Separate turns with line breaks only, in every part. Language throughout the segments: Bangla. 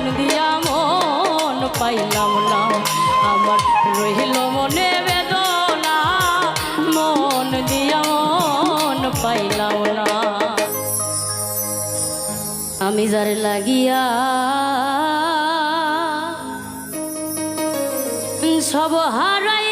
মন দিয়া মন পাইলাম না। আমার রহিল মনে বেদনা, মন দিয়া মন পাইলাম না। আমি যার লাগিয়া সব হারাই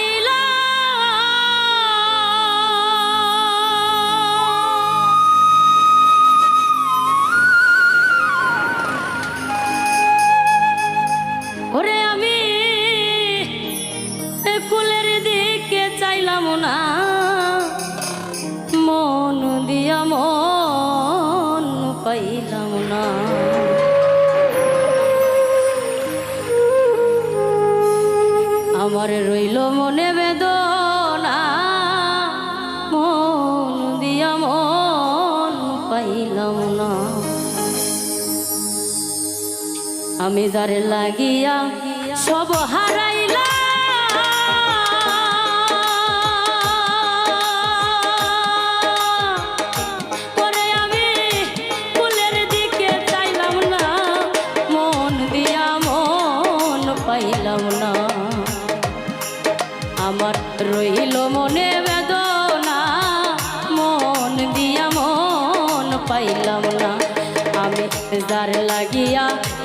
আমার রইল মনে বেদনা। মন দিয়া মন পাইলাম না। আমি দারে লাগিয়া সব হারাইলাম।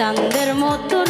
চাঁদের মতো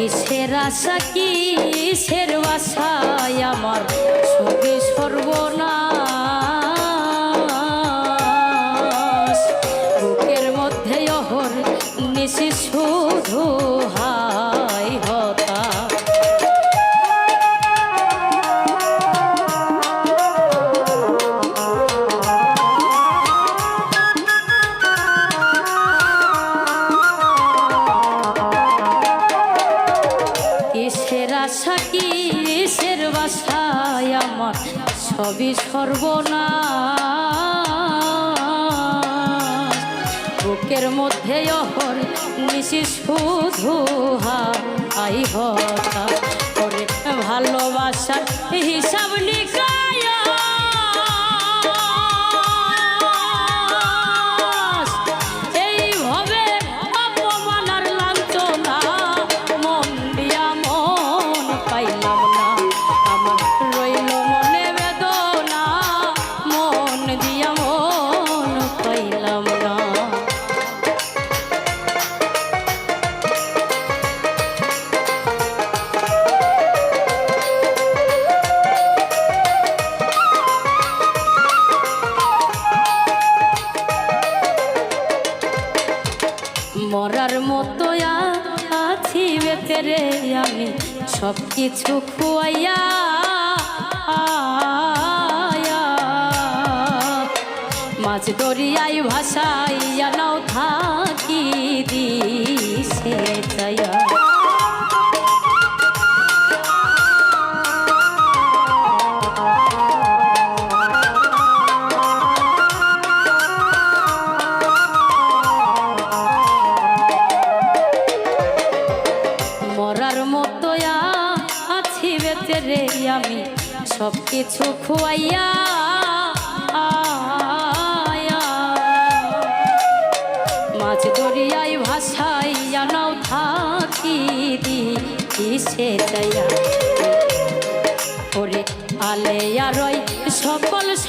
কিসের আশা কিসের বাসায় আমার সবে সর্বনা বুকের মধ্যে অহর নিশি শুধু হাই আশা কিসের বাসায় আমার? সবই সর্বনাশ। বুকের মধ্যে অহর নিশি শুধু হাই হতা করে ভালোবাসার হিসাব নিকায় মরার মতো আছি বেপেরে আমি। সব কিছু খুয়াইয়া মাছ দরিয়ায় ভাসাইয়া নাও থাকি আমি সব কিছু খুয়াইয়া মাছ দরিয়ায় ভাসাইয়া নাও থাকি দিছে চাইয়া ওরে আলে আর সকল স